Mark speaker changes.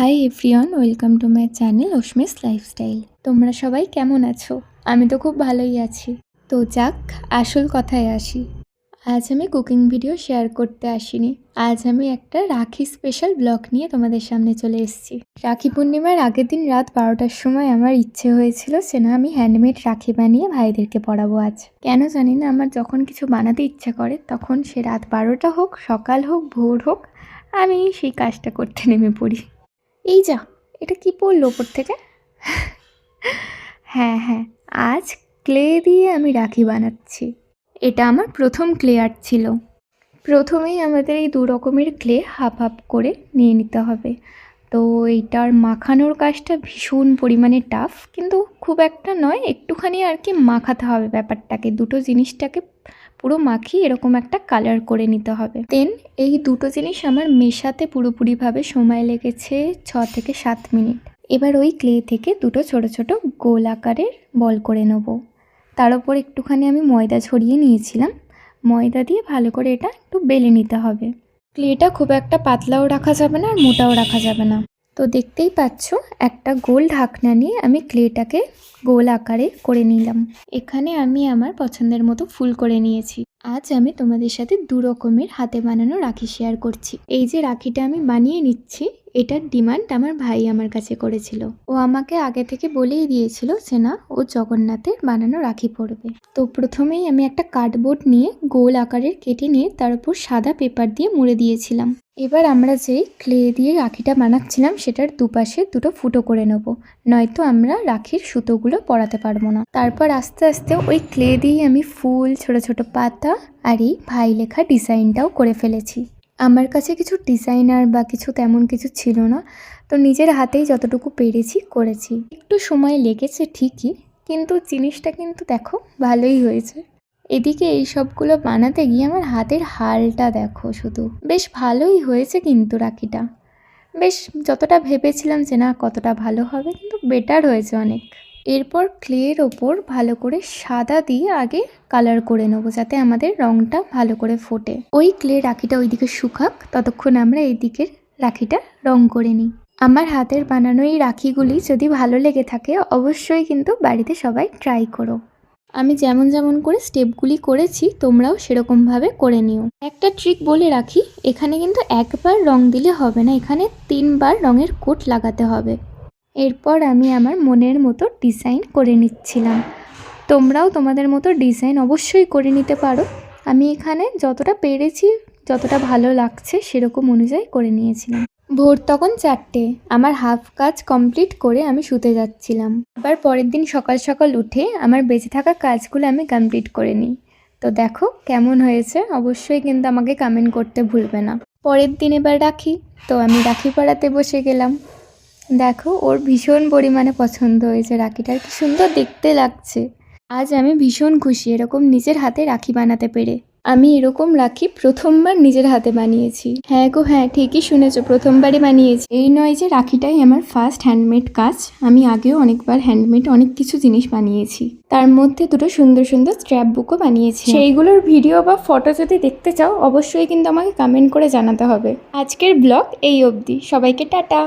Speaker 1: Hi everyone welcome to my channel Ashmi's lifestyle তোমরা সবাই কেমন আছো? আমি তো খুব ভালোই আছি। তো যাক, আসল কথায় আসি। আজ আমি কুকিং ভিডিও শেয়ার করতে আসিনি। আজ আমি একটা রাখি স্পেশাল ব্লগ নিয়ে তোমাদের সামনে চলে এসেছি। রাখি পূর্ণিমার আগের দিন রাত বারোটার সময় আমার ইচ্ছে হয়েছিল সে না, আমি হ্যান্ডমেড রাখি বানিয়ে ভাইদেরকে পরাবো আজ। কেন জানি না, আমার যখন কিছু বানাতে ইচ্ছা করে, তখন সে রাত বারোটা হোক, সকাল হোক, ভোর হোক, আমি সেই কাজটা করতে নেমে পড়ি। এই যা, এটা কি পড়ল ওপর থেকে? হ্যাঁ হ্যাঁ আজ ক্লে দিয়ে আমি রাখি বানাচ্ছি। এটা আমার প্রথম ক্লে আর্ট ছিল। প্রথমেই আমাদের এই দু রকমের ক্লে হাফ হাফ করে নিয়ে নিতে হবে। তো এইটার মাখানোর কাজটা ভীষণ পরিমাণে টাফ কিন্তু খুব একটা নয়, একটুখানি আর কি মাখাতে হবে ব্যাপারটাকে, দুটো জিনিসটাকে পুরো মাখিয়ে এরকম একটা কালার করে নিতে হবে। দেন এই দুটো জিনিস আমার মেশাতে পুরোপুরিভাবে সময় লেগেছে ছ থেকে সাত মিনিট। এবার ওই ক্লে থেকে দুটো ছোট ছোট গোল আকারের বল করে নেব। তার উপর একটুখানি আমি ময়দা ছড়িয়ে নিয়েছিলাম। ময়দা দিয়ে ভালো করে এটা একটু বেলে নিতে হবে। ক্লেটা খুব একটা পাতলাও রাখা যাবে না আর মোটাও রাখা যাবে না। তো দেখতেই পাচ্ছ, একটা গোল ঢাকনা নিয়ে আমি ক্লেটাকে গোল আকারে করে নিলাম। এখানে আমি আমার পছন্দের মতো ফুল করে নিয়েছি। আজ আমি তোমাদের সাথে দু রকমের হাতে বানানো রাখি শেয়ার করছি। এই যে রাখিটা আমি বানিয়ে নিচ্ছি, এটার ডিমান্ড আমার ভাই আমার কাছে করেছিল। ও আমাকে আগে থেকে বলেই দিয়েছিল যে না, ও জগন্নাথের বানানো রাখি পরবে। তো প্রথমেই আমি একটা কার্ডবোর্ড নিয়ে গোল আকারের কেটে নিয়ে তার উপর সাদা পেপার দিয়ে মুড়ে দিয়েছিলাম। এবার আমরা যেই ক্লে দিয়ে রাখিটা বানাচ্ছিলাম, সেটার দুপাশে দুটো ফুটো করে নেব। নয়তো আমরা রাখির সুতোগুলো পরাতে পারব না। তারপর আস্তে আস্তে ওই ক্লে দিয়ে আমি ফুল, ছোট ছোট পাতা আর এই ভাই লেখা ডিজাইনটাও করে ফেলেছি। আমার কাছে কিছু ডিজাইনার বা কিছু তেমন কিছু ছিল না, তো নিজের হাতেই যতটুকু পেরেছি করেছি। একটু সময় লেগেছে ঠিকই, কিন্তু জিনিসটা কিন্তু দেখো ভালোই হয়েছে। এদিকে এই সবগুলো বানাতে গিয়ে আমার হাতের হালটা দেখো শুধু। বেশ ভালোই হয়েছে কিন্তু রাখিটা। বেশ যতটা ভেবেছিলাম যে না, কতটা ভালো হবে, কিন্তু বেটার হয়েছে অনেক। এরপর ক্লের ওপর ভালো করে সাদা দিয়ে আগে কালার করে নেব, যাতে আমাদের রঙটা ভালো করে ফোটে। ওই ক্লে রাখিটা ওইদিকে শুকাক, ততক্ষণ আমরা এইদিকের রাখিটা রং করে নিই। আমার হাতের বানানো এই রাখিগুলি যদি ভালো লেগে থাকে, অবশ্যই কিন্তু বাড়িতে সবাই ট্রাই করো। আমি যেমন যেমন করে স্টেপগুলি করেছি, তোমরাও সেরকমভাবে করে নিও। একটা ট্রিক বলে রাখি, এখানে কিন্তু একবার রং দিলে হবে না, এখানে তিনবার রঙের কোট লাগাতে হবে। এরপর আমি আমার মনের মতো ডিজাইন করে নিচ্ছিলাম। তোমরাও তোমাদের মতো ডিজাইন অবশ্যই করে নিতে পারো। আমি এখানে যতটা পেরেছি, যতটা ভালো লাগছে, সেরকম অনুযায়ী করে নিয়েছিলাম। ভোর তখন চারটে। আমার হাফ কাজ কমপ্লিট করে আমি শুতে যাচ্ছিলাম। আবার পরের দিন সকাল সকাল উঠে আমার বেঁচে থাকা কাজগুলো আমি কমপ্লিট করে নিই। তো দেখো কেমন হয়েছে, অবশ্যই কিন্তু আমাকে কমেন্ট করতে ভুলবে না। পরের দিন এবার রাখি, তো আমি রাখি পাড়াতে বসে গেলাম। দেখো ওর ভীষণ পরিমাণে পছন্দ হয়েছে, রাখিটার কি সুন্দর দেখতে লাগছে। আজ আমি ভীষণ খুশি, এরকম নিজের হাতে রাখি বানাতে পেরে। আমি এরকম রাখি প্রথমবার নিজের হাতে বানিয়েছি। হ্যাঁ গো হ্যাঁ ঠিকই শুনেছো, প্রথমবারই বানিয়েছি। এই নয় যে রাখিটাই আমার ফার্স্ট হ্যান্ডমেড কাজ। আমি আগেও অনেকবার হ্যান্ডমেড অনেক কিছু জিনিস বানিয়েছি। তার মধ্যে দুটো সুন্দর সুন্দর স্ক্র্যাপ বুকও বানিয়েছি। সেইগুলোর ভিডিও বা ফটো যদি দেখতে চাও, অবশ্যই কিন্তু আমাকে কমেন্ট করে জানাতে হবে। আজকের ব্লগ এই অবধি। সবাইকে টাটা!